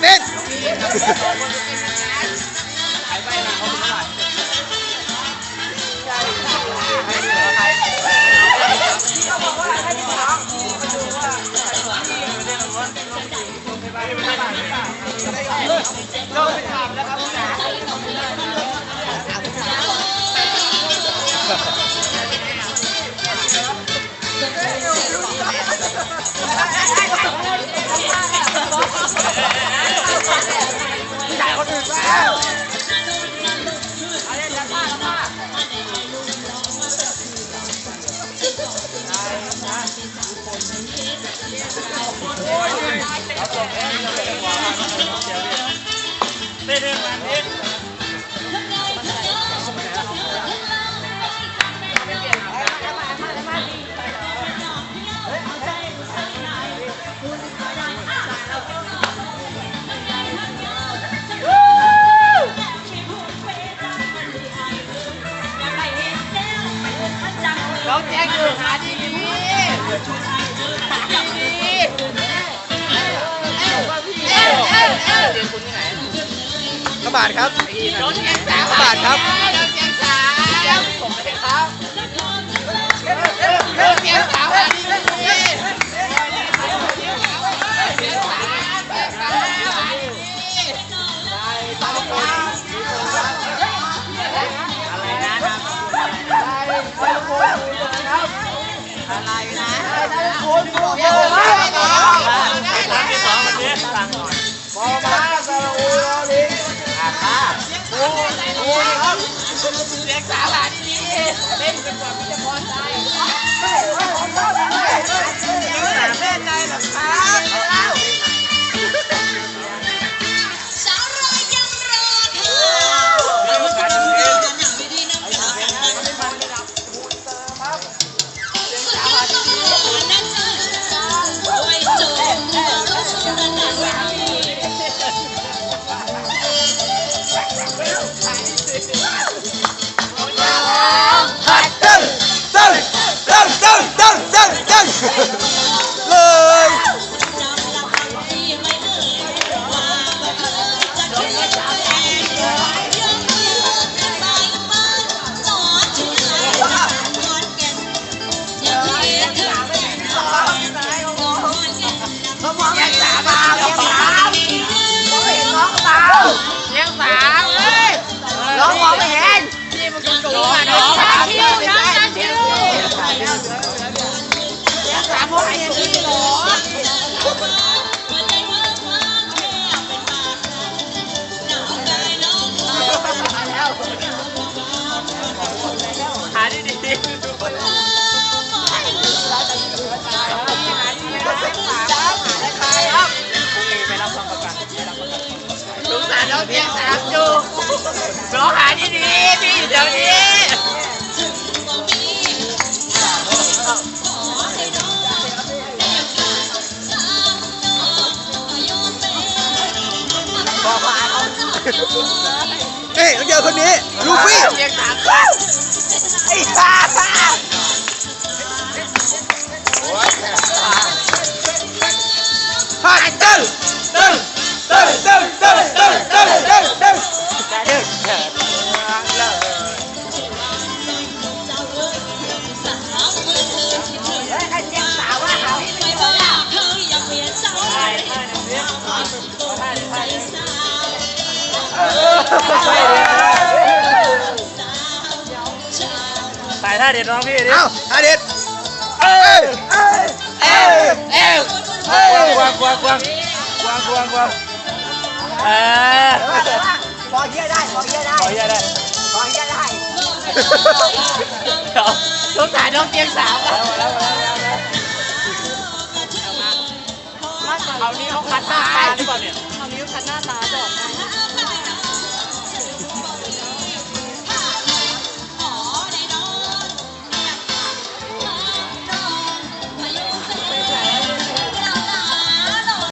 เน้นเราไปถามนะครับ น้องแจ้งอยู่หาดีดีหาดีดีเอลเอลเอลเอลเรียนคุณที่ไหนกระบาดครับน้องแจ้งสาวกระบาดครับน้องแจ้งสาวผมเลยครับน้องแจ้งสาวหาดี เสียงสาร่ายนี่เล่นเป็นความพิจารณ์ได้ สงสารน้องเพียงสามอยู่น้องหาดีดีพี่อยู่เดี๋ยวนี้บอกมาเอาเฮ้ยต้องเจอคนนี้ ลูฟี่เพียงสาม ¡Ay! ¡Ah! เด็ดน้องพี่ดิเอ้าฮาเด็ดเอ้ยเอ้ยเอ้วเอ้วเอ้ยกวางกวางกวางกวางกวางกวางเออพอเยี่ยได้พอเยี่ยได้ขออนุญาตได้พอเยี่ยได้เดี๋ยวสงสารน้องเจียงสาวอะเอานี้เขาคัดหน้าตาหรือเปล่าเนี่ยเอานิ้วคัดหน้าตาจ้ะ